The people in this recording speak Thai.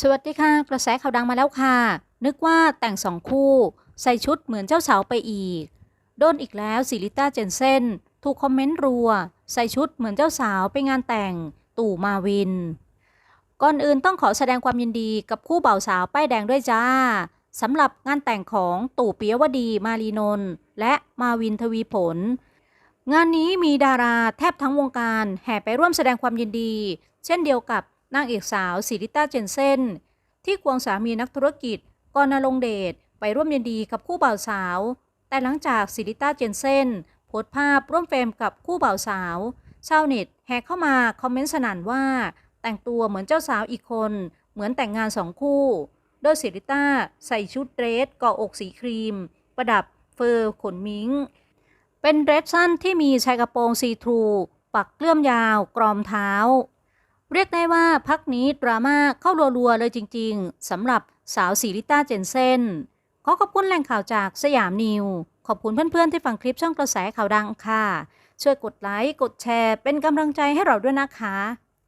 สวัสดีค่ะ กระแสข่าวดังมาแล้วค่ะ นึกว่าแต่งสองคู่ ใส่ชุดเหมือนเจ้าสาวไปอีก โดนอีกแล้วซิลิต้าเจนเซนถูกคอมเมนต์รัว ใส่ชุดเหมือนเจ้าสาวไปงานแต่งตู่มาวิน ก่อนอื่นต้องขอแสดงความยินดีกับคู่บ่าวสาวป้ายแดงด้วยจ้าสำหรับงานแต่งของตู่เปิยวดีมารีนนท์และมาวินทวีผล งานนี้มีดาราแทบทั้งวงการแห่ไปร่วมแสดงความยินดี เช่นเดียวกับ นางเอกสาวสิริต้าเจนเซนที่ควงสามีนักธุรกิจกรณรงเดชไปร่วมยินดีกับคู่บ่าวสาว แต่หลังจากสิริต้าเจนเซนโพสต์ภาพร่วมเฟรมกับคู่บ่าวสาวชาวเน็ตแห่เข้ามาคอมเมนต์สนั่นว่า แต่งตัวเหมือนเจ้าสาวอีกคน เหมือนแต่งงานสองคู่ โดยสิริต้าใส่ชุดเดรสกาะอกสีครีม ประดับเฟอร์ขนมิงเป็นเดรสสั้นที่มีชายกระโปรงซีทรู ปักเกลื่อมยาวกรอมเท้า เรียกได้ว่าพักนี้ดราม่าเข้ารัวๆเลยจริงๆสำหรับสาวสีลิต้าเจนเซนขอขอบคุณแหล่งข่าวจากสยามนิว ขอบคุณเพื่อนๆที่ฟังคลิปช่องกระแสข่าวดังค่ะ ช่วยกดไลค์ กดแชร์ เป็นกำลังใจให้เราด้วยนะคะ